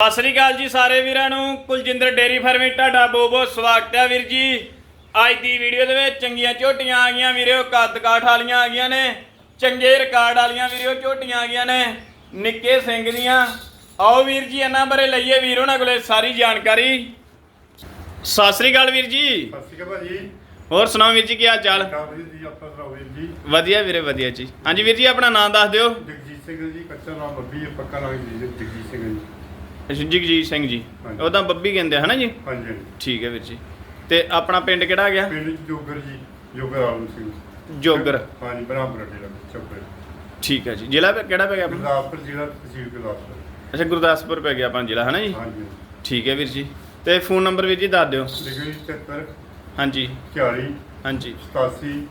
ਸਤਿ ਸ੍ਰੀ ਅਕਾਲ ਜੀ ਸਾਰੇ ਵੀਰਾਂ ਨੂੰ। ਕੁਲਜਿੰਦਰ ਡੇਰੀ ਫਾਰਮੇ ਤੁਹਾਡਾ ਬਹੁਤ ਬਹੁਤ ਸਵਾਗਤ ਹੈ ਵੀਰ ਜੀ। ਅੱਜ ਦੀ ਵੀਡੀਓ ਦੇ ਵਿੱਚ ਚੰਗੀਆਂ ਝੋਟੀਆਂ ਆ ਗਈਆਂ ਵੀਰੋ ਕੱਦ ਕਾਠ ਵਾਲੀਆਂ ਆ ਗਈਆਂ ਨੇ ਚੰਗੇ ਰਿਕਾਰਡ ਵਾਲੀਆਂ ਵੀਰੋ ਝੋਟੀਆਂ ਆ ਗਈਆਂ ਨੇ ਨਿੱਕੇ ਸਿੰਘ ਦੀਆਂ। ਆਓ ਵੀਰ ਜੀ ਇਹਨਾਂ ਬਾਰੇ ਲਈਏ ਵੀਰ ਉਹਨਾਂ ਕੋਲੇ ਸਾਰੀ ਜਾਣਕਾਰੀ। ਸਤਿ ਸ੍ਰੀ ਅਕਾਲ ਵੀਰ ਜੀ। ਸਤਿ ਸ਼੍ਰੀ ਅਕਾਲ ਭਾਜੀ। ਹੋਰ ਸੁਣਾਓ ਵੀਰ ਜੀ ਕੀ ਹਾਲ ਚਾਲ? ਵਧੀਆ ਵੀਰੇ ਵਧੀਆ ਜੀ। ਹਾਂਜੀ ਵੀਰ ਜੀ ਆਪਣਾ ਨਾਮ ਦੱਸ ਦਿਓ। ਜਗਜੀਤ ਸਿੰਘ ਜੀ ਕੱਚਾ ਨਾਮ ਬੱਬੀ ਪੱਕਾ ਨਾਮ ਜਗਜੀਤ ਸਿੰਘ ਜੀ। ਜਗਜੀਤ ਸਿੰਘ ਜੀ। ਹਾਂਜੀ। ਉਹਦਾ ਬੱਬੀ ਕਹਿੰਦੇ ਆ, ਹਨਾ ਜੀ? ਹਾਂਜੀ ਹਾਂਜੀ। ਠੀਕ ਹੈ ਵੀਰ ਜੀ। ਤੇ ਆਪਣਾ ਪਿੰਡ ਕਿਹੜਾ ਗਿਆ? ਪਿੰਡ ਜੋਗਰ ਜੀ ਜੋਗਰ ਆਲਮ ਸਿੰਘ। ਜੋਗਰ। ਹਾਂਜੀ ਬਰਾਬਰ ਡੇਰਾ ਚੱਪੇ ਠੀਕ ਹੈ ਜੀ। ਜ਼ਿਲ੍ਹਾ ਪੈ- ਕਿਹੜਾ ਪੈ ਗਿਆ ਆਪਣਾ? ਗੁਰਦਾਸਪੁਰ ਜ਼ਿਲ੍ਹਾ ਤਹਿਸੀਲ ਗੁਰਦਾਸਪੁਰ। ਅੱਛਾ ਗੁਰਦਾਸਪੁਰ ਪੈ ਗਿਆ ਆਪਣਾ ਜ਼ਿਲ੍ਹਾ ਹਨਾ ਜੀ? ਹਾਂਜੀ ਠੀਕ ਹੈ ਵੀਰ ਜੀ। ਤੇ ਫੋਨ ਨੰਬਰ ਵੀਰ ਜੀ ਦੱਸ ਦਿਓ। ਲਿਖੋ ਜੀ 73 ਹਾਂਜੀ। 40 ਹਾਂਜੀ। 87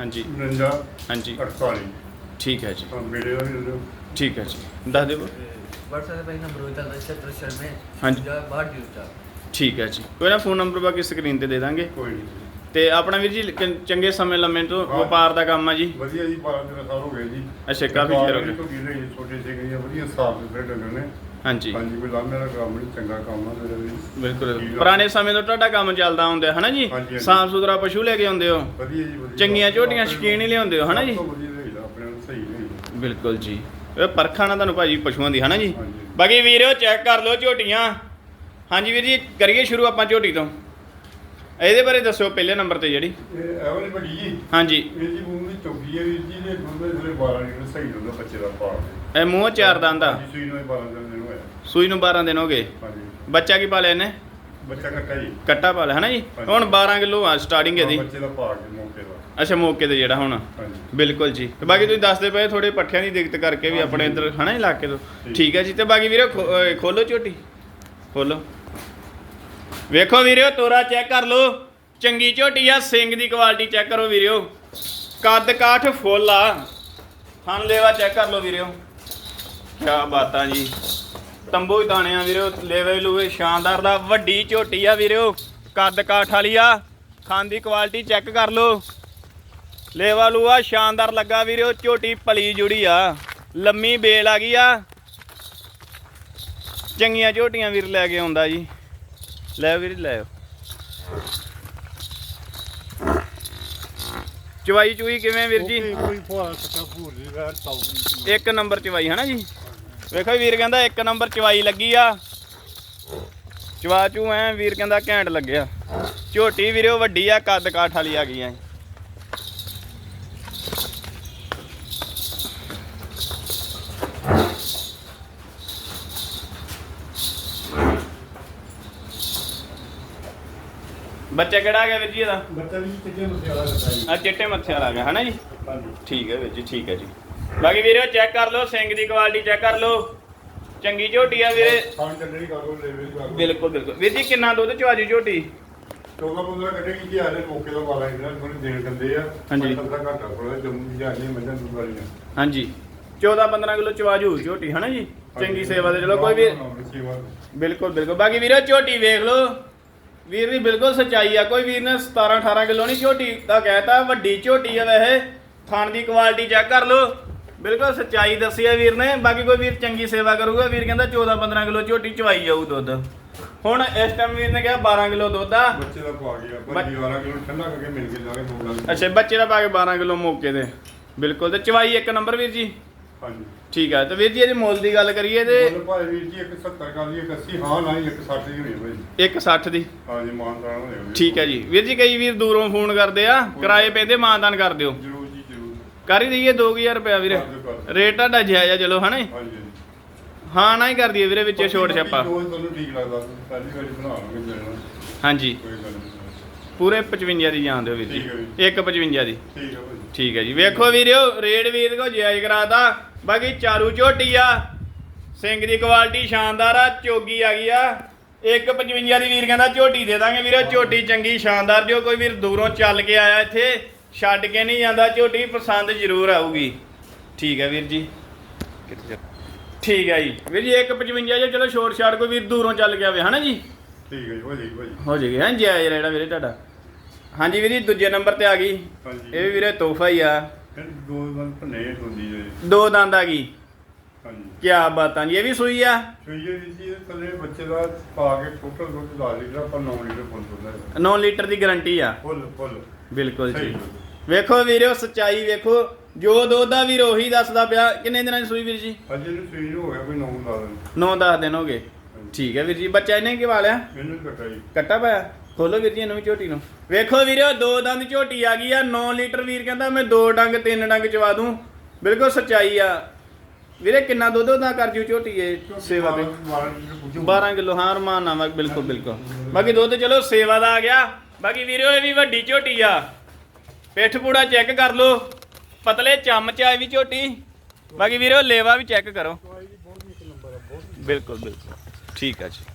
ਹਾਂਜੀ। 49 ਹਾਂਜੀ। 48 ਠੀਕ ਹੈ ਜੀ। ਹਾਂ ਮੇਰੇ ਦਾ ਵੀ ਦੇ ਦਿਓ ਠੀਕ ਹੈ ਜੀ। ਦੱਸ ਦਿਓ। व्हाट्सएप पे नंबर होता है सत्तर शहर में हाँ जी। जो है बाहर ड्यूटा ਠੀਕ ਹੈ ਜੀ ਕੋਈ ਨਾ ਫੋਨ ਨੰਬਰ ਬਾਕੀ ਸਕਰੀਨ ਤੇ ਦੇ ਦਾਂਗੇ ਕੋਈ ਨਹੀਂ ਤੇ ਆਪਣਾ ਵੀਰ ਜੀ ਕ- ਚੰਗੇ ਸਮੇਂ ਲੰਮੇ ਤੋਂ ਹਾਂ। ਵਪਾਰ ਦਾ ਕੰਮ ਆ ਜੀ ਵਧੀਆ ਜੀ 12 13 ਸਾਲ ਹੋ ਗਏ ਜੀ ਅੱਛਾ ਕਾਫੀ ਚਿਰ ਹੋ ਗਿਆ ਤੋਂ ਗਿਲੇ ਜੀ ਛੋਟੇ ਜਿਹੇ ਗਈਆਂ ਵਧੀਆ ਸਾਫ ਸੁਥਰੇ ਡੰਗਰ ਨੇ ਹਾਂਜੀ ਹਾਂਜੀ ਕੋਈ ਲਾਮੇ ਦਾ ਕੰਮ ਨਹੀਂ ਚੰਗਾ ਕੰਮ ਆ ਮੇਰਾ ਵੀ ਬਿਲਕੁਲ ਠੀਕ ਆ। ਪੁਰਾਣੇ ਸਮੇਂ ਤੋਂ ਤੁਹਾਡਾ ਕੰਮ ਚੱਲਦਾ ਹੁੰਦਾ ਹਨਾ ਜੀ ਹਾਂਜੀ, ਹਾਂਜੀ। ਸਾਫ ਸੁਥਰਾ ਪਸ਼ੂ ਲੈ ਕੇ ਆਉਂਦੇ ਹੋ ਵਧੀਆ ਜੀ ਵਧੀਆ ਚੰਗੀਆਂ ਝੋਟੀਆਂ ਆਪਣੇ ਸ਼ੌਕੀਨ ਹੀ ਲਿਆਉਂਦੇ ਹੋ, ਹਨਾ ਜੀ? ਸਭ ਤੋਂ ਵਧੀਆ ਲਈਦਾ ਆਪਣੇ ਨੂੰ ਸਹੀ ਲਈਦਾ ਬਿਲਕੁਲ ਜੀ ਇਹ ਪਰਖਾਂ ਤੁਹਾਨੂੰ ਭਾਜੀ ਪਸ਼ੂਆਂ ਦੀ ਹਨਾ ਜੀ? ਹਾਂਜੀ। ਬਾਕੀ ਵੀਰੋ ਚੈੱਕ ਕਰ ਲਓ ਝੋਟੀਆਂ। ਹਾਂਜੀ ਵੀਰ ਜੀ ਕਰੀਏ ਸ਼ੁਰੂ ਆਪਾਂ ਝੋਟੀ ਤੋਂ। ਇਹਦੇ ਬਾਰੇ ਦੱਸਿਓ ਪਹਿਲੇ ਨੰਬਰ ਤੇ ਜਿਹੜੀ। ਇਹ ਇਹ ਵਾਲੀ ਵੱਡੀ ਜੀ। ਹਾਂਜੀ। ਇਹ ਜੀ ਮੂੰਹ ਦੀ ਚੌਕੀ ਹੈ ਵੀਰ ਜੀ ਦੇ ਦੁੱਧ ਦੇ ਥਲੇ 12 ਲੀਟਰ ਸਹੀ ਦੁੱਧ ਬੱਚੇ ਦਾ ਪਾਲ ਇਹ ਮੂੰਹ ਚਾਰ ਦੰਦ ਆ। ਜੀ ਸੂਈ ਨੂੰ 12 ਦਿਨ ਹੋਇਆ ਸੂਈ ਨੂੰ 12 ਦਿਨ ਹੋ ਗਏ। ਹਾਂਜੀ। ਬੱਚਾ ਕੀ ਪਾਲਿਆ ਇਹਨੇ? ਬੱਚਾ ਕੱਟਾ ਜੀ। ਕੱਟਾ ਪਾਲਿਆ ਹਨਾ ਜੀ। ਹੁਣ 12 ਕਿਲੋ ਆ ਸਟਾਰਟਿੰਗ ਇਹਦੀ। ਬੱਚੇ ਦਾ ਪਾਲ ਕੇ ਮੌਕੇ ਦਾ। ਅੱਛਾ ਮੌਕੇ ਤੇ ਜਿਹੜਾ ਹੁਣ। ਹਾਂਜੀ। ਬਿਲਕੁਲ ਜੀ। ਤੇ ਬਾਕੀ ਤੁਸੀਂ ਦੱਸਦੇ ਪਏ ਥੋੜੇ ਪੱਠਿਆਂ ਦੀ ਦਿੱਕਤ ਕਰਕੇ ਵੀ। ਆਪਣੇ ਇੱਧਰ ਹਨਾ ਇਲਾਕੇ ਤੋਂ। ਠੀਕ। ਹੈ ਜੀ। ਤੇ ਬਾਕੀ ਵੀਰੋ ਖੋ- ਅਹ ਖੋਲੋ ਝੋਟੀ। ਖੋਲੋ। ਵੇਖੋ ਵੀਰੋ ਤੋਰਾ ਚੈੱਕ ਕਰ ਲਓ। ਚੰਗੀ ਝੋਟੀ ਆ। ਸਿੰਘ ਦੀ ਕੁਆਲਿਟੀ ਚੈੱਕ ਕਰੋ ਵੀਰੋ ਕੱਦ ਕਾਠ ਫੁੱਲ ਆ। ਥਣ ਲੇਵਾ ਚੈੱਕ ਕਰ ਲਓ ਵੀਰੋ ਕਿਆ ਬਾਤਾਂ ਜੀ। ਤੰਬੂ ਦਾਣੇ ਆ ਵੀਰੋ ਲੇਵੇ ਲੂਵੇ ਸ਼ਾਨਦਾਰ ਦਾ। ਵੱਡੀ ਝੋਟੀ ਆ ਵੀਰੋ ਕੱਦ ਕਾਠ ਵਾਲੀ ਆ। ਖਾਣ ਦੀ ਕੁਆਲਿਟੀ ਚੈੱਕ ਕਰ ਲਓ। ਲੇਵਾ ਲੂਆ ਸ਼ਾਨਦਾਰ ਲੱਗਾ ਵੀਰੋ ਝੋਟੀ ਭਲੀ ਜੁੜੀ ਆ। ਲੰਮੀ ਬੇਲ ਆ ਗਈ ਆ। ਚੰਗੀਆਂ ਝੋਟੀਆਂ ਵੀਰ ਲੈ ਕੇ ਆਉਂਦਾ ਜੀ। ਲੈ ਵੀਰ ਲੈ ਚਵਾਈ ਚੁਈ ਕਿਵੇਂ ਵੀਰ ਜੀ? ਕੋਈ ਫੋਨ ਕੱਟਾ ਭੂਰ ਦੀ ਵੈਰ ਤਾਉ ਇੱਕ ਨੰਬਰ ਚਵਾਈ ਹਨਾ ਜੀ? ਵੇਖੋ ਵੀਰ ਕਹਿੰਦਾ ਇੱਕ ਨੰਬਰ ਚਵਾਈ ਲੱਗੀ ਆ। ਚਵਾ ਚੂ ਐ ਵੀਰ ਕਹਿੰਦਾ ਘੈਂਟ ਲੱਗਿਆ। ਝੋਟੀ ਵੀਰੋ ਵੱਡੀ ਆ ਕੱਦ ਕਾਠ ਵਾਲੀ ਆ ਗਈ ਐ। ਬੱਚਾ ਕਿਹੜਾ ਆ ਗਿਆ ਵੀਰ ਜੀ ਇਹਦਾ? ਬੱਚਾ ਵੀ ਕਿਤੇ ਮੁਸੇ ਵਾਲਾ ਕੱਟਾ ਜੀ। ਆ ਚਿੱਟੇ ਮੱਥੇ ਵਾਲਾ ਆ ਗਿਆ ਹਨਾ ਜੀ? ਠੀਕ ਹੈ ਵੀਰ ਜੀ ਠੀਕ ਹੈ ਜੀ। ਬਾਕੀ ਵੀਰੇ ਚੈੱਕ ਕਰ ਲਓ ਸਿੰਘ ਦੀ ਕੁਆਲਿਟੀ ਚੈੱਕ ਕਰ ਲਓ। ਚੰਗੀ ਝੋਟੀ ਆ ਵੀਰੇ। ਬਿਲਕੁਲ ਬਿਲਕੁਲ। ਵੀਰ ਜੀ ਕਿੰਨਾ ਦੁੱਧ ਚਵਾਜੀ ਝੋਟੀ? ਚੌਗਾ ਪੰਦਰਾ ਕੱਢੇਗੀ ਜੀ ਆਲੇ ਮੌਕੇ ਦਾ ਵਾਲਾ ਇਹਨਾਂ ਨੂੰ ਦੇਣ ਦਿੰਦੇ ਆ। ਹਾਂਜੀ। ਸੱਤ ਦਾ ਘਾਟਾ ਥੋੜਾ ਜੰਮੂ ਜਾਂਦੇ ਮੱਝਾਂ ਦੁੱਧ ਵਾਲੀਆਂ। ਹਾਂਜੀ। 14 15 ਕਿਲੋ ਚਵਾਜੂ ਝੋਟੀ ਹਨਾ ਜੀ? ਚੰਗੀ ਸੇਵਾ ਤੇ ਚਲੋ ਕੋਈ ਵੀ ਬਿਲਕੁਲ ਬਿਲਕੁਲ। ਬਾਕੀ ਵੀਰੇ ਝੋਟੀ ਵੇਖ ਲਓ। ਵੀਰ ਦੀ ਬਿਲਕੁਲ ਸੱਚਾਈ ਆ ਕੋਈ ਵੀਰ ਨੇ 17 18 ਕਿਲੋ ਨਹੀਂ ਝੋਟੀ ਦਾ ਕਹਿਤਾ ਵੱਡੀ ਝੋਟੀ ਆ ਵੈਸੇ। ਥਣ ਦੀ ਕੁਆਲਿਟੀ ਚੈੱਕ ਕਰ ਲਓ। ਬਿਲਕੁਲ ਸੱਚਾਈ ਦੱਸੀ ਆ ਵੀਰ ਨੇ। ਬਾਕੀ ਕੋਈ ਵੀਰ ਚੰਗੀ ਸੇਵਾ ਕਰੂਗਾ। ਵੀਰ ਕਹਿੰਦਾ 14 15 ਕਿਲੋ ਝੋਟੀ ਚਵਾਈ ਜਾਊ ਦੁੱਧ। ਹੁਣ ਇਸ ਟਾਈਮ ਵੀਰ ਨੇ ਕਿਹਾ 12 ਕਿਲੋ ਦੁੱਧ ਆ। ਬੱਚੇ ਦਾ ਪਾ ਗਿਆ ਬੱਚੀ ਵਾਲਾ ਕਿਲੋ ਠੰਡਾ ਕਰਕੇ ਮਿਲ ਕੇ ਜਾਵੇ ਦੋ ਅੱਛਾ ਬੱਚੇ ਦਾ ਪਾ ਕੇ 12 ਕਿਲੋ ਮੌਕੇ ਤੇ। ਬਿਲਕੁਲ ਤੇ ਚਵਾਈ ਇੱਕ ਨੰਬਰ ਵੀਰ ਜੀ। ਹਾਂਜੀ। ਠੀਕ ਆ ਤੇ ਵੀਰ ਜੀ ਇਹਦੀ ਮੁੱਲ ਦੀ ਗੱਲ ਕਰੀਏ ਤੇ ਬੋਲ ਭਾਈ ਵੀਰ ਜੀ 170 ਕਰ ਲਈ 80 ਹਾਂ ਨਾ 160 ਦੀ ਹੋਣੀ ਭਾਈ 160 ਦੀ। ਹਾਂਜੀ ਮਾਨਦਾਨ ਹੋਣੇ ਵੀਰ। ਠੀਕ ਹੈ ਜੀ। ਵੀਰ ਜੀ ਕਈ ਵੀਰ ਦੂਰੋਂ ਫੋਨ ਕਰਦੇ ਆ ਕਿਰਾਏ ਪੈਂਦੇ ਮਾਨਦਾਨ ਕਰ ਦਿਓ। ਜਰੂਰ ਜੀ ਜਰੂਰ। ਕਰ ਹੀ ਦਈਏ 2000 ਰੁਪਇਆ ਵੀਰੇ। ਰੇਟ ਤੁਹਾਡਾ ਜਾਇਜ਼ ਆ ਚਲੋ ਹਾਂਜੀ ਹਾਂਜੀ। ਹਾਂ ਨਾ ਹੀ ਕਰ ਦਈਏ ਵੀਰੇ ਵਿੱਚੇ ਛੋਟ ਛਾਪਾ। ਜੋ ਤੁਹਾਨੂੰ ਠੀਕ ਲੱਗਦਾ ਪਹਿਲੀ ਵਾਰੀ ਬਣਾ ਲਾਂਗੇ ਜਣਾ। ਹਾਂਜੀ। ਪੂਰੇ 55 ਦੀ ਜਾਣ ਦਿਓ ਵੀਰ ਜੀ। ਜੀ। ਇੱਕ 55 ਦੀ। ਠੀਕ ਹੈ ਭਾਈ। ਠੀਕ ਹੈ ਜੀ। ਵੇਖੋ ਵੀਰਿਓ ਰੇਟ ਵੀਰ ਕੋ ਜਾਇਜ਼ ਕਰਾਤਾ। ਬਾਕੀ ਚਾਰੂ ਝੋਟੀ ਆ। ਸਿੰਘ ਦੀ ਕੁਆਲਿਟੀ ਸ਼ਾਨਦਾਰ ਆ ਚੋਗੀ ਆ ਗਈ ਆ। 155 ਦੀ ਵੀਰ ਕਹਿੰਦਾ ਝੋਟੀ ਦੇ ਦਾਂਗੇ ਵੀਰੇ ਝੋਟੀ ਚੰਗੀ ਸ਼ਾਨਦਾਰ ਜੋ ਕੋਈ ਵੀਰ ਦੂਰੋਂ ਚੱਲ ਕੇ ਆਇਆ ਇੱਥੇ ਛੱਡ ਕੇ ਨਹੀਂ ਜਾਂਦਾ ਝੋਟੀ ਪਸੰਦ ਜ਼ਰੂਰ ਆਊਗੀ। ਠੀਕ ਹੈ ਵੀਰ ਜੀ। ਠੀਕ ਹੈ ਜੀ। ਵੀਰ ਜੀ 155 ਜੇ ਚਲੋ ਛੋਟ ਛਾੜ ਕੋਈ ਵੀਰ ਦੂਰੋਂ ਚੱਲ ਕੇ ਆਵੇ ਹਨਾ ਜੀ? ਠੀਕ ਹੈ ਜੀ ਹੋ ਜਾਏਗੀ ਭਾਈ ਹੋ ਜੇਗੀ ਹਾਂ ਜਾਇਜ਼ ਰੇੜਾ ਵੀਰੇ ਤੁਹਾਡਾ। ਹਾਂਜੀ ਵੀਰ ਜੀ ਦੂਜੇ ਨੰਬਰ ਤੇ ਆ ਗਈ। ਹਾਂਜੀ। ਇਹ ਵੀ ਵੀਰੇ ਤੋਹਫਾ ਹੀ ਆ। ਦੋ ਹੁੰਦੀ ਦੰਦ ਹਾਂਜੀ। ਕਿਆ ਬਾਤਾਂ ਜੀ ਇਹ ਵੀ ਸੂਈ ਆ? ਸੂਈਏ ਜੀ ਇਹ ਥੱਲੇ ਬੱਚੇ ਦਾ ਪਾ ਕੇ ਟੋਟਲ ਦੁੱਧ 10 ਲੀਟਰ ਆਪਾਂ 9 ਲੀਟਰ ਫੁੱਲ ਦੁੱਧ 9 ਲੀਟਰ ਦੀ ਗਾਰੰਟੀ ਆ? ਫੁੱਲ ਫੁੱਲ। ਬਿਲਕੁਲ ਜੀ। ਵੇਖੋ ਵੀਰੋ ਸੱਚਾਈ ਵੇਖੋ ਜੋ ਦੁੱਧ ਦਾ ਵੀਰ ਉਹੀ ਦੱਸਦਾ ਪਿਆ। ਕਿੰਨੇ ਦਿਨਾਂ ਦੀ ਸੂਈ ਵੀਰ ਜੀ? ਅੱਜ ਇਹਨੂੰ ਸੂਈ ਨੂੰ ਹੋ ਗਿਆ ਕੋਈ 9 ਲਾ ਦੇਣ 9-10 ਦਿਨ ਹੋ ਗਏ। ਠੀਕ ਹੈ ਵੀਰ ਜੀ ਬੱਚਾ ਇਹਨੇ ਕੀ ਵਾਲਿਆ? ਇਹਨੂੰ ਕੱਟਾ ਜੀ। ਕੱਟਾ ਪਾਇਆ ਖੋਲੋ ਵੀਰ ਜੀ ਇਹਨੂੰ ਵੀ ਝੋਟੀ ਨੂੰ। ਵੇਖੋ ਵੀਰੋ, ਦੋ ਦੰਦ ਝੋਟੀ ਆ ਗਈ ਆ 9 ਲੀਟਰ ਵੀਰ ਕਹਿੰਦਾ ਮੈਂ ਦੋ ਡੰਗ, ਤਿੰਨ ਡੰਗ ਚਵਾ ਦੂੰ। ਬਿਲਕੁਲ ਸੱਚਾਈ ਆ। ਵੀਰੇ, ਕਿੰਨਾ ਦੁੱਧ ਉਹਦਾ ਕਰ ਜੂ ਝੋਟੀ ਇਹ ਸੇਵਾ ਤੇ 12 ਕਿਲੋ, ਹਾਂ, ਰਮਾਨ ਨਾਮਕ ਬਿਲਕੁਲ ਬਿਲਕੁਲ। ਬਾਕੀ ਦੁੱਧ ਚਲੋ, ਸੇਵਾ ਦਾ ਆ ਗਿਆ। ਬਾਕੀ ਵੀਰੋ, ਇਹ ਵੀ ਵੱਡੀ ਝੋਟੀ ਆ। ਪਿੱਠ ਪੂੜਾ ਚੈੱਕ ਕਰ ਲਓ। ਪਤਲੇ ਚਮਚ ਆ ਇਹ ਵੀ ਝੋਟੀ। ਬਾਕੀ ਵੀਰੋ, ਲੇਵਾ ਵੀ ਚੈੱਕ ਕਰੋ। ਬਿਲਕੁਲ ਬਿਲਕੁਲ। ਠੀਕ ਆ ਜੀ।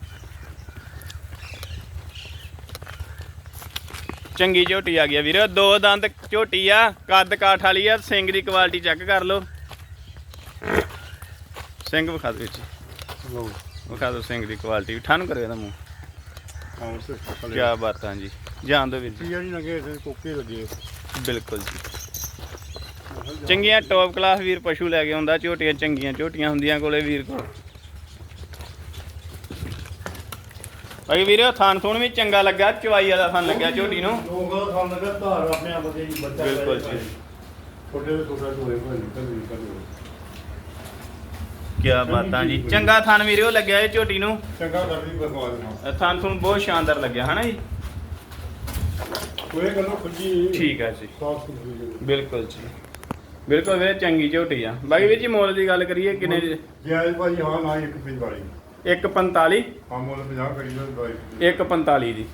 ਚੰਗੀ ਝੋਟੀ ਆ ਗਈ ਆ ਵੀਰੋ ਦੋ ਦੰਦ ਝੋਟੀ ਆ ਕੱਦ ਕਾਠ ਵਾਲੀ ਆ ਸਿੰਘ ਦੀ ਕੁਆਲਿਟੀ ਚੈੱਕ ਕਰ ਲਓ। ਸਿੰਘ ਵਿਖਾ ਦਿਓ ਵਿੱਚ ਲਓ। ਵਿਖਾ ਦਿਓ ਸਿੰਘ ਦੀ ਕੁਆਲਿਟੀ ਠੰਨ ਕਰਿਓ ਇਹਦਾ ਮੂੰਹ। ਆਉਂ ਸੇ ਕੀ ਬਾਤਾਂ ਜੀ। ਜਾਣ ਦਿਓ ਵੀਰ ਜੀ। ਪੀਆ ਨਹੀਂ ਲੱਗੇ ਕੋਕੇ ਲੱਗੇ ਬਿਲਕੁਲ ਜੀ। ਚੰਗੀਆਂ ਟੌਪ ਕਲਾਸ ਵੀਰ ਪਸ਼ੂ ਲੈ ਕੇ ਆਉਂਦਾ ਝੋਟੀਆਂ ਚੰਗੀਆਂ ਝੋਟੀਆਂ ਹੁੰਦੀਆਂ ਕੋਲੇ ਵੀਰ ਕੋਲ। ਬਾਕੀ ਵੀਰੇ ਥਾਨ ਥੂਣ ਵੀ ਚੰਗਾ ਲੱਗਾ ਚਵਾਈ ਵਾਲਾ ਥਾਨ ਲੱਗਿਆ ਝੋਟੀ ਨੂੰ। ਲੋਕਾਂ ਦਾ ਖਾਣ ਲੱਗਾ ਧਾਰ ਆਪਣੇ ਆਪ ਦੇ ਜੀ ਬੱਚਾ ਬਿਲਕੁਲ ਜੀ। ਛੋਟੇ ਤੋਂ ਛੋਟਾ ਹੋਏ ਹੋਏ ਨਿਕਲ ਨਿਕਲ ਕੀ ਬਾਤਾਂ ਜੀ। ਚੰਗਾ ਥਾਨ ਵੀਰੇ ਉਹ ਲੱਗਿਆ ਇਹ ਝੋਟੀ ਨੂੰ। ਚੰਗਾ ਕਰਦੀ ਥਾਨ ਥੂਣ ਬਹੁਤ ਸ਼ਾਨਦਾਰ ਲੱਗਿਆ ਹਨਾ ਜੀ? ਕੋਈ ਗੱਲੋਂ ਖੁੱਜੀ ਠੀਕ ਆ ਜੀ। ਬਿਲਕੁਲ ਜੀ। ਬਿਲਕੁਲ ਵੀਰੇ ਚੰਗੀ ਝੋਟੀ ਆ। ਬਾਕੀ ਵੀਰ ਜੀ ਮੁੱਲ ਦੀ ਗੱਲ ਕਰੀਏ ਕਿੰਨੇ ਜਾਇਜ਼ ਭਾਈ ਹਾਂ ਨਾ ਇੱਕ ਪਿੰਡ ਵਾਲੀ। 145 ਹਾਂ ਮੁੱਲ 50 ਕਰੀ ਦਾ ਬਾਈ। 145 ਦੀ।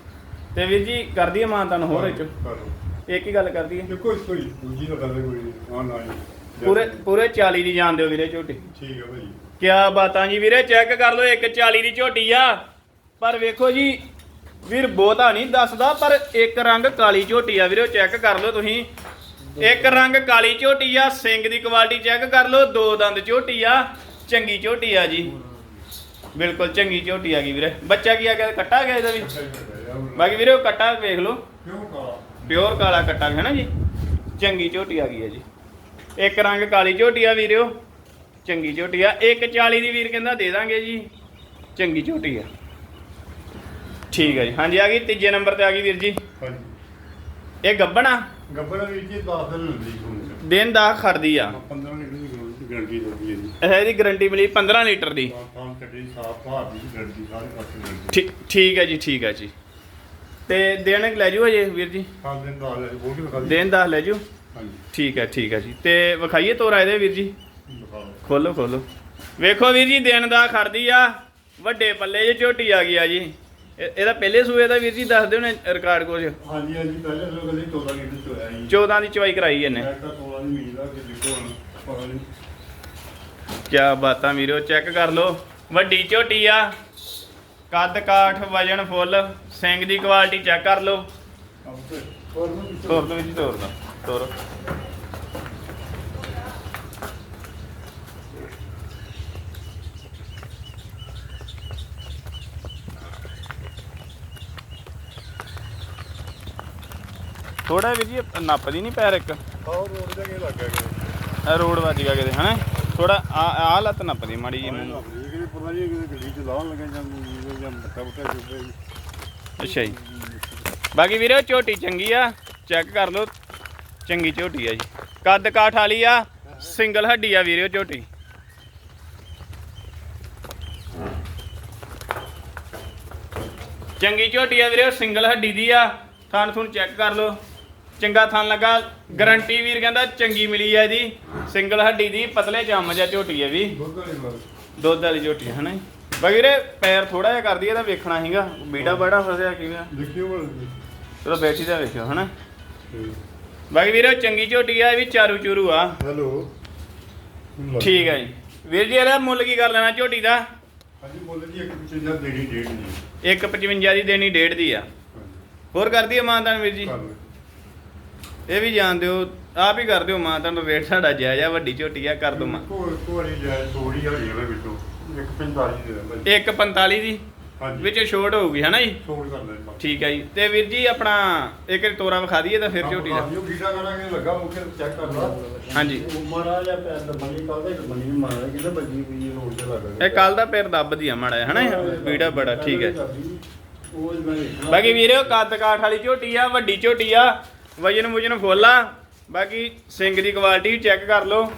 ਤੇ ਵੀਰ ਜੀ ਕਰਦੀ ਮਾਂ ਤੁਹਾਨੂੰ ਹੋਰ ਵਿੱਚ? ਕਰੋ ਇੱਕ ਹੀ ਗੱਲ ਕਰਦੀ ਹੈ ਦੇਖੋ ਇਸ ਕੋਈ ਦੂਜੀ ਦਾ ਗੱਲ ਕੋਈ। ਹਾਂ ਨਾ ਪੂਰੇ ਪੂਰੇ 40 ਦੀ ਜਾਣ ਦਿਓ ਵੀਰੇ ਝੋਟੀ। ਠੀਕ ਹੈ ਭਾਈ ਕਿਆ ਬਾਤਾਂ ਜੀ ਵੀਰੇ ਚੈੱਕ ਕਰ ਲਓ ਇੱਕ 40 ਦੀ ਝੋਟੀ ਆ। ਪਰ ਵੇਖੋ ਜੀ ਵੀਰ ਬਹੁਤਾ ਨਹੀਂ ਦੱਸਦਾ ਪਰ ਇੱਕ ਰੰਗ ਕਾਲੀ ਝੋਟੀ ਆ ਵੀਰੇ ਚੈੱਕ ਕਰ ਲਓ ਤੁਸੀਂ। ਇੱਕ ਰੰਗ ਕਾਲੀ ਝੋਟੀ ਆ ਸਿੰਘ ਦੀ ਕੁਆਲਿਟੀ ਚੈੱਕ ਕਰ ਲਓ ਦੋ ਦੰਦ ਝੋਟੀ ਆ ਚੰਗੀ ਝੋਟੀ ਆ ਜੀ। ਬਿਲਕੁਲ ਚੰਗੀ ਝੋਟੀ ਆ ਗਈ ਵੀਰੇ। ਬੱਚਾ ਕੀ ਆ ਗਿਆ? ਕੱਟਾ ਗਿਆ ਇਹਦਾ ਵੀ? ਬਾਕੀ ਵੀਰੇ ਉਹ ਕੱਟਾ ਵੇਖ ਲਓ। ਪਿਓਰ ਕਾਲਾ ਕੱਟਾ ਹੈ ਨਾ ਜੀ? ਚੰਗੀ ਝੋਟੀ ਆ ਗਈ ਹੈ ਜੀ। ਇੱਕ ਰੰਗ ਕਾਲੀ ਝੋਟੀ ਆ ਵੀਰਿਓ। ਚੰਗੀ ਝੋਟੀ ਆ। 140 ਦੀ ਵੀਰ ਕਹਿੰਦਾ ਦੇ ਦਾਂਗੇ ਜੀ। ਚੰਗੀ ਝੋਟੀ ਆ। ਠੀਕ ਹੈ ਜੀ। ਹਾਂਜੀ ਆ ਗਈ। ਤੀਜੇ ਨੰਬਰ ਤੇ ਆ ਗਈ ਵੀਰ ਜੀ। ਹਾਂਜੀ। ਇਹ ਗੱਬਣਾ ਗੱਬਰ ਵਿੱਚ 10 ਦਿਨ ਹੁੰਦੀ ਹੁਣ ਦਿਨ ਦਾ ਖੜਦੀ ਆ। 15 ਲੀਟਰ ਦੀ ਗਰੰਟੀ ਦਿੰਦੀ ਹੈ ਜੀ। ਇਹ ਇਹਦੀ ਗਾਰੰਟੀ ਮਿਲੀ 15 ਲੀਟਰ ਦੀ। ਸਾਫ਼ ਭਾਰ ਦੀ ਸਾਰੇ ਠੀਕ ਹੈ ਜੀ ਠੀਕ ਹੈ ਜੀ। ਤੇ ਦਿਨ ਲੈ ਜੂ ਅਜੇ ਵੀਰ ਜੀ? ਦਿਨ ਦਾ ਲੈ ਉਹ ਵੀ ਵਿਖਾ ਦਿਓ। ਦਿਨ ਦਾ ਲੈ ਜੂ ਹਾਂਜੀ। ਠੀਕ ਹੈ ਠੀਕ ਹੈ ਜੀ। ਤੇ ਵਿਖਾਈਏ ਤੋਰਾ ਇਹਦੇ ਵੀਰ ਜੀ। ਖੋਲੋ ਖੋਲੋ। ਵੇਖੋ ਵੀਰ ਜੀ ਦਿਨ ਦਾ ਖੜਦੀ ਆ। ਵੱਡੇ ਪੱਲੇ 'ਚ ਝੋਟੀ ਆ ਗਈ ਆ ਜੀ। ਇਹ- ਇਹਦਾ ਪਹਿਲੇ ਸੂਏ ਦਾ ਵੀਰ ਜੀ ਦੱਸ ਦਿਓ ਨੇ ਰਿਕਾਰਡ ਕੁਝ ਹਾਂਜੀ ਹਾਂਜੀ ਪਹਿਲੇ ਲੋਕ ਕਹਿੰਦੇ 14 ਲੀਟਰ ਚ ਹੋਇਆ ਜੀ 14 ਦੀ ਚਵਾਈ ਕਰਾਈ ਇਹਨੇ। ਮੈਂ ਤਾਂ 16 ਦੀ ਉਮੀਦ ਆ ਕਿ ਦੇਖੋ ਹੁਣ ਪਤਾ ਨਹੀਂ। ਕਿਆ ਬਾਤਾਂ ਵੀਰੋ ਚੈੱਕ ਕਰ ਲਓ। ਵੱਡੀ ਝੋਟੀ ਆ। ਕੱਦ ਕਾਠ ਵਜਨ ਫੁੱਲ ਸਿੰਘ ਦੀ ਕੁਆਲਿਟੀ ਚੈੱਕ ਕਰ ਲਓ। ਤੋਰ ਦੋ ਜੀ ਤੋਰ ਦੋ ਤੋਰ। ਥੋੜਾ ਵੀਰ ਜੀ ਨੱਪਦੀ ਨਹੀਂ ਪੈਰ ਇੱਕ? ਹੋਰ ਰੋਡ ਦਾ ਕੀ ਲੱਗ ਗਿਆ ਰੋਡ ਵੱਜ ਗਿਆ ਕਿਤੇ ਹਨਾ? ਥੋੜਾ ਆ ਆ ਲੱਤ ਨੱਪਦੀ ਮਾੜੀ ਜੀ ਮੈਨੂੰ। ਇਹ ਵੀ ਪਤਾ ਨਹੀਂ ਕਿ ਗੱਡੀ ਚ ਲਾਉਣ ਲੱਗੇ ਜਾਂ ਜਾਂ ਮੱਥਾ ਮੁੱਠਾ ਚੁੱਕੇ ਅੱਛਾ ਜੀ। ਬਾਕੀ ਵੀਰੇ ਝੋਟੀ ਚੰਗੀ ਆ। ਚੈੱਕ ਕਰ ਲਓ। ਚੰਗੀ ਝੋਟੀ ਆ ਜੀ। ਕੱਦ ਕਾਠ ਵਾਲੀ ਆ ਸਿੰਗਲ ਹੱਡੀ ਆ ਵੀਰੇ ਝੋਟੀ। ਚੰਗੀ ਝੋਟੀ ਆ ਵੀਰੇ ਸਿੰਗਲ ਹੱਡੀ ਦੀ ਆ। ਥਣ ਥੁਣ ਚੈੱਕ ਕਰ ਲਓ। ਚੰਗਾ ਥਣ ਲੱਗਾ। ਗਰੰਟੀ ਵੀਰ ਕਹਿੰਦਾ ਚੰਗੀ ਮਿਲੀ ਆ ਇਹਦੀ। ਸਿੰਗਲ ਹੱਡੀ ਦੀ ਪਤਲੇ ਚਮਚ ਆ ਝੋਟੀ ਆ ਵੀ। ਦੁੱਧ ਵਾਲੀ ਝੋਟੀ ਹੈ ਨਾ ਜੀ। ਵੀਰੇ ਪੈਰ ਥੋੜਾ ਜਿਹਾ ਕਰਦੀ ਇਹਦਾ ਵੇਖਣਾ ਸੀਗਾ। ਬੀੜਾ ਬੜਾ ਫਸਿਆ ਕਿਵੇਂ? ਆ। ਦੇਖਿਓ ਬਲ ਚਲੋ ਬੈਠੀ ਦਾ ਵੇਖਿਓ ਹਨਾ। ਬਾਕੀ ਵੀਰੇ ਚੰਗੀ ਝੋਟੀ ਆ ਇਹ ਵੀ ਚਾਰੂ ਚੂਰੂ ਆ। ਹੈਲੋ। ਠੀਕ ਹੈ ਜੀ। ਵੀਰ ਜੀ ਇਹਦਾ ਮੁੱਲ ਕੀ ਕਰ ਲੈਣਾ ਝੋਟੀ ਦਾ? ਹਾਂਜੀ ਬੋਲੇ ਜੀ ਇੱਕ ਪਿੱਛੇ ਦਾ ਦੇਣੀ ਡੇਢ ਨਹੀਂ 155 ਦੀ ਦੇਣੀ ਡੇਢ ਦੀ ਆ। ਹੋਰ ਕਰਦੀ ਹੈ ਮਾਨਤਾਨ ਵੀਰ ਜੀ? ਇਹ ਵੀ ਜਾਣ ਦਿਓ ਆਪ ਹੀ ਕਰ ਦਿਓ ਮਾਨਤਾਨ ਰੇਟ ਸਾਡਾ ਜਾਇਜ਼ ਆ ਵੱਡੀ ਝੋਟੀ ਆ ਕਰ ਦੋ ਮਾਂ। ਕੋਈ ਕੋਈ ਜਾਇ ਥੋੜੀ ਹਰੀ ਹੋਵੇ ਵਿੱਚੋਂ ਇੱਕ 45 ਦੇ ਦਿੰਦਾ ਜੀ 145 ਦੀ? ਹਾਂਜੀ। ਵਿੱਚ ਛੋਟ ਹੋਊਗੀ ਹਨਾ ਜੀ? ਛੋੜ ਜੀ ਠੀਕ ਹੈ ਜੀ। ਤੇ ਵੀਰ ਜੀ ਆਪਣਾ ਇੱਕ ਵਾਰੀ ਤੋਰਾ ਵਿਖਾ ਦਈਏ ਤਾਂ ਫਿਰ ਝੋਟੀ ਦਾ। ਜੋ ਗੀਟਾ ਕਰਾਂਗੇ ਲੱਗਾ ਉਹ ਕੇ ਚੈੱਕ ਕਰ ਲਾ। ਹਾਂਜੀ। ਉਹ ਮਾਰਾ ਜਾਂ ਪੈਰ ਦਬਣੀ ਕੱਲ ਦੇ ਦਬਣੀ ਨਹੀਂ ਮਾਰਾ ਕਿਤੇ ਬੱਜੀ ਪਈ ਰੋਡ ਤੇ ਲੱਗ ਇਹ ਕੱਲ ਦਾ ਪੈਰ ਦੱਬਦੀ ਆ ਮਾੜਾ ਜਿਹਾ, ਹਨਾ ਵੀੜਾ ਬੜਾ ਠੀਕ ਹੈ ਉਹ ਮੈਂ। ਬਾਕੀ ਵੀਰੇ ਕੱਦ ਕਾਠ ਵਾਲੀ ਝੋਟੀ ਆ ਵੱਡੀ ਝੋਟੀ ਆ। ਵਜਨ ਵਜਨ ਫੁੱਲ ਆ। ਬਾਕੀ ਸਿੰਗ ਦੀ ਕੁਆਲਿਟੀ ਚੈੱਕ ਕਰ ਲਓ।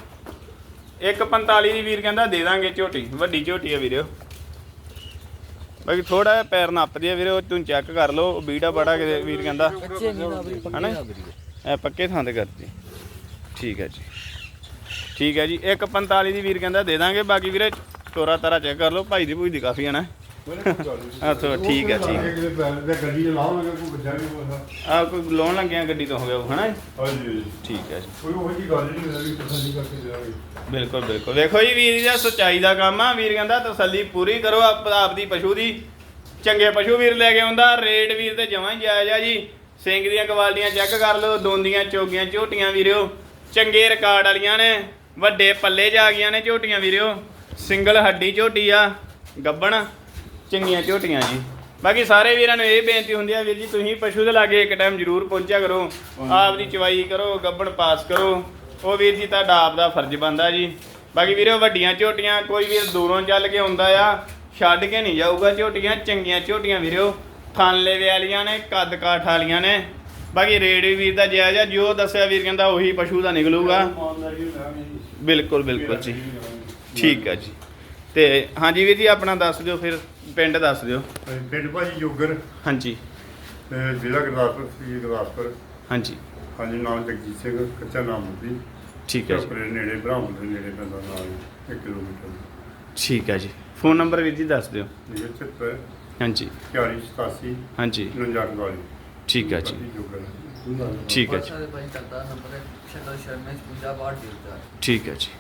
145 ਦੀ ਵੀਰ ਕਹਿੰਦਾ ਦੇ ਦਾਂਗੇ ਝੋਟੀ। ਵੱਡੀ ਝੋਟੀ ਆ ਵੀਰੋ। ਬਾਕੀ ਥੋੜਾ ਜਿਹਾ ਪੈਰ ਨੱਪਦੀ ਆ ਵੀਰੋ ਤੂੰ ਚੈੱਕ ਕਰ ਲਓ ਬੀੜਾ ਬੜਾ ਕਿਤੇ ਵੀਰ ਕਹਿੰਦਾ। ਹਨਾ? ਇਹ ਪੱਕੇ ਥਾਂ ਤੇ ਕਰਦੀ ਠੀਕ ਹੈ ਜੀ। ਠੀਕ ਹੈ ਜੀ। 145 ਦੀ ਵੀਰ ਕਹਿੰਦਾ ਦੇ ਦਾਂਗੇ। ਬਾਕੀ ਵੀਰੇ ਤੋਰਾ ਤਾਰਾ ਚੈੱਕ ਕਰ ਲਓ। ਭਾਈ ਦੀ ਭੂਈ ਦੀ ਕਾਫੀ ਹੈ ਨਾ। ਹਾਂ, ਤਾਂ ਠੀਕ ਹੈ, ਠੀਕ। ਹੈ। ਕੋਈ ਨਹੀਂ ਆ ਕੋਈ ਲੋਨ ਲੱਗਿਆ ਗੱਡੀ ਤੋਂ ਹੋ ਗਿਆ ਹਨਾ ਜੀ? ਹਾਂਜੀ ਹਾਂਜੀ। ਠੀਕ ਹੈ ਜੀ। ਕੋਈ ਉਹ ਜੀ ਗੱਲ ਨਹੀਂ ਲੱਗੀ ਤਸੱਲੀ ਕਰਕੇ ਦੇਵਾਂਗੇ ਬਿਲਕੁਲ ਬਿਲਕੁਲ। ਵੇਖੋ ਜੀ ਵੀਰ ਦਾ ਸੱਚਾਈ ਦਾ ਕੰਮ ਆ। ਵੀਰ ਕਹਿੰਦਾ ਤਸੱਲੀ ਪੂਰੀ ਕਰੋ ਆਪ ਆਪਦੀ ਪਸ਼ੂ ਦੀ। ਚੰਗੇ ਪਸ਼ੂ ਵੀਰ ਲੈ ਕੇ ਆਉਂਦਾ ਰੇਟ ਵੀਰ ਤੇ ਜਮਾਂ ਹੀ ਜਾਇਜ਼ ਆ ਜੀ। ਸਿੰਘ ਦੀਆਂ ਕੁਆਲਟੀਆਂ ਚੈੱਕ ਕਰ ਲਓ ਦੋਂਦੀਆਂ ਚੋਗੀਆਂ ਝੋਟੀਆਂ ਵੀਰਿਓ ਚੰਗੇ ਰਿਕਾਰਡ ਵਾਲੀਆਂ ਨੇ ਵੱਡੇ ਪੱਲੇ ਜਾ ਗਈਆਂ ਨੇ ਝੋਟੀਆਂ ਵੀਰਿਓ ਸਿੰਗਲ ਹੱਡੀ ਝੋਟੀ ਆ ਗੱਬਣ। ਚੰਗੀਆਂ ਝੋਟੀਆਂ ਜੀ। ਬਾਕੀ ਸਾਰੇ ਵੀਰਾਂ ਨੂੰ ਇਹ ਬੇਨਤੀ ਹੁੰਦੀ ਆ ਵੀਰ ਜੀ ਤੁਸੀਂ ਪਸ਼ੂ ਦੇ ਲਾਗੇ ਇੱਕ ਟਾਈਮ ਜ਼ਰੂਰ ਪਹੁੰਚਿਆ ਕਰੋ। ਆਪਦੀ ਚਵਾਈ ਕਰੋ ਗੱਬਣ ਪਾਸ ਕਰੋ। ਉਹ ਵੀਰ ਜੀ ਤੁਹਾਡਾ ਆਪ ਦਾ ਫਰਜ਼ ਬਣਦਾ ਜੀ। ਬਾਕੀ ਵੀਰੋ ਵੱਡੀਆਂ ਝੋਟੀਆਂ ਕੋਈ ਵੀਰ ਦੂਰੋਂ ਚੱਲ ਕੇ ਆਉਂਦਾ ਆ ਛੱਡ ਕੇ ਨਹੀਂ ਜਾਊਗਾ ਝੋਟੀਆਂ ਚੰਗੀਆਂ ਝੋਟੀਆਂ ਵੀਰੋ। ਥਾਨਲੇ ਵਾਲੀਆਂ ਨੇ ਕੱਦ ਕਾਠ ਵਾਲੀਆਂ ਨੇ। ਬਾਕੀ ਵੀ ਵੀਰ ਦਾ ਜਾਇਜ਼ ਆ ਜੋ ਦੱਸਿਆ ਵੀਰ ਕਹਿੰਦਾ ਉਹੀ ਪਸ਼ੂ ਦਾ ਨਿਕਲੂਗਾ। ਬਿਲਕੁਲ ਬਿਲਕੁਲ ਜੀ। ਠੀਕ ਹੈ ਜੀ। ਤੇ ਹਾਂਜੀ ਵੀਰ ਜੀ ਆਪਣਾ ਦੱਸ ਦਿਓ ਫਿਰ ਪਿੰਡ ਦੱਸ ਦਿਓ। ਪਿੰਡ ਭਾਜੀ ਜੋਗਰ। ਹਾਂਜੀ। ਤੇ ਜ਼ਿਲ੍ਹਾ ਗੁਰਦਾਸਪੁਰ ਸੀ ਗੁਰਦਾਸਪੁਰ। ਹਾਂਜੀ। ਹਾਂਜੀ ਨਾਮ ਜਗਜੀਤ ਸਿੰਘ ਕੱਚਾ ਨਾਮ ਹੁੰਦੀ ਠੀਕ ਹੈ ਜੀ। ਆਪਣੇ ਨੇੜੇ ਬ੍ਰਾਹਮਣ ਦੇ ਨੇੜੇ ਪੈਂਦਾ ਨਾਲ 1 ਕਿਲੋਮੀਟਰ। ਠੀਕ ਹੈ ਜੀ। ਫੋਨ ਨੰਬਰ ਵੀਰ ਜੀ ਦੱਸ ਦਿਓ। ਇਹ ਹਾਂਜੀ। 4187 ਹਾਂਜੀ। 49 ਵਾਲੀ ਠੀਕ ਹੈ ਜੀ। ਜੋਗਰ ਠੀਕ ਹੈ ਜੀ। WhatsApp ਤੇ ਭਾਈ ਚੱਲਦਾ ਨੰਬਰ ਹੈ। ਸ਼ਕਲ ਸ਼ਰਮੇ 50 ਬਾਹਠ ਦੇ ਉੱਤੇ ਠੀਕ ਹੈ ਜੀ।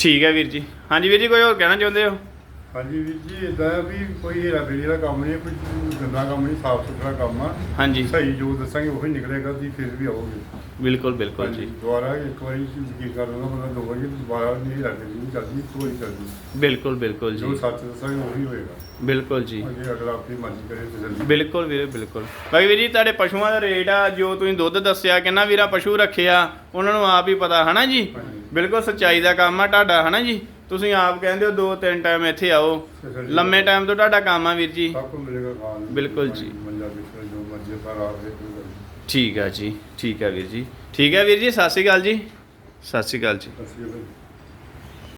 ਠੀਕ ਹੈ ਵੀਰ ਜੀ। ਹਾਂਜੀ ਵੀਰ ਜੀ ਕੋਈ ਹੋਰ ਕਹਿਣਾ ਚਾਹੁੰਦੇ ਹੋ? ਹਾਂਜੀ ਵੀਰ ਜੀ ਇਦਾਂ ਵੀ ਕੋਈ ਹੇਰਾ ਫੇਰੀ ਦਾ ਕੰਮ ਨਹੀਂ ਕੋਈ ਗੰਦਾ ਕੰਮ ਨਹੀਂ ਸਾਫ਼ ਸੁਥਰਾ ਕੰਮ ਆ। ਹਾਂਜੀ। ਸਹੀ ਜੋ ਦੱਸਾਂਗੇ ਉਹੀ ਨਿਕਲੇਗਾ ਤੁਸੀਂ ਫਿਰ ਵੀ ਆਓਗੇ ਬਿਲਕੁਲ ਬਿਲਕੁਲ ਜੀ। ਦੁਬਾਰਾ ਇੱਕ ਵਾਰੀ ਯਕੀਨ ਕਰ ਲੈਣਾ ਬੰਦਾ ਦੋ ਵਾਰੀ ਦੁਬਾਰਾ ਨਹੀਂ ਫੇਰੀ ਨਹੀਂ ਇੱਕ ਵਾਰੀ ਕਰਦੀ ਬਿਲਕੁਲ ਬਿਲਕੁਲ ਜੋ। ਜੀ ਸੱਚ ਦੱਸਾਂਗੇ ਉਹੀ ਹੋਏਗਾ। ਬਿਲਕੁਲ ਜੀ। ਅੱਗੇ ਅਗਲਾ ਆਪਣੀ ਮਰਜ਼ੀ ਕਰੇ ਤਸੱਲੀ ਬਿਲਕੁਲ ਵੀਰੇ ਬਿਲਕੁਲ। ਬਾਕੀ ਵੀਰ ਜੀ ਤੁਹਾਡੇ ਪਸ਼ੂਆਂ ਦਾ ਰੇਟ ਆ ਜੋ ਤੁਸੀਂ ਦੁੱਧ ਦੱਸਿਆ ਕਿੰਨਾ ਵੀਰਾ ਪਸ਼ੂ ਰੱਖਿਆ ਉਹਨਾਂ ਨੂੰ ਆਪ ਹੀ ਪਤਾ ਹਨਾ ਜੀ। ਬਿਲਕੁਲ ਸੱਚਾਈ ਦਾ ਕੰਮ ਆ ਤੁਹਾਡਾ ਹਨਾ ਜੀ? ਤੁਸੀਂ ਆਪ ਕਹਿੰਦੇ ਹੋ ਦੋ ਤਿੰਨ ਟਾਈਮ ਇੱਥੇ ਆਓ। ਲੰਮੇ ਟਾਈਮ ਤੋਂ ਤੁਹਾਡਾ ਕੰਮ ਆ ਵੀਰ ਜੀ। ਸਭ ਕੁਝ ਮਿਲੇਗਾ ਖਾਣ ਨੂੰ। ਬਿਲਕੁਲ ਜੀ। ਮੰਜਾ ਬਿਸਤਰਾ ਜੋ ਮਰਜ਼ੀ ਪਰ ਰਾਤ ਦੇ ਕੋਈ ਗੱਲ ਨਹੀਂ। ਠੀਕ ਆ ਜੀ ਠੀਕ ਆ ਵੀਰ ਜੀ। ਠੀਕ ਆ ਵੀਰ ਜੀ ਸਤਿ ਸ਼੍ਰੀ ਅਕਾਲ ਜੀ। ਸਤਿ ਸ਼੍ਰੀ ਅਕਾਲ ਜੀ। ਅਸੀਂ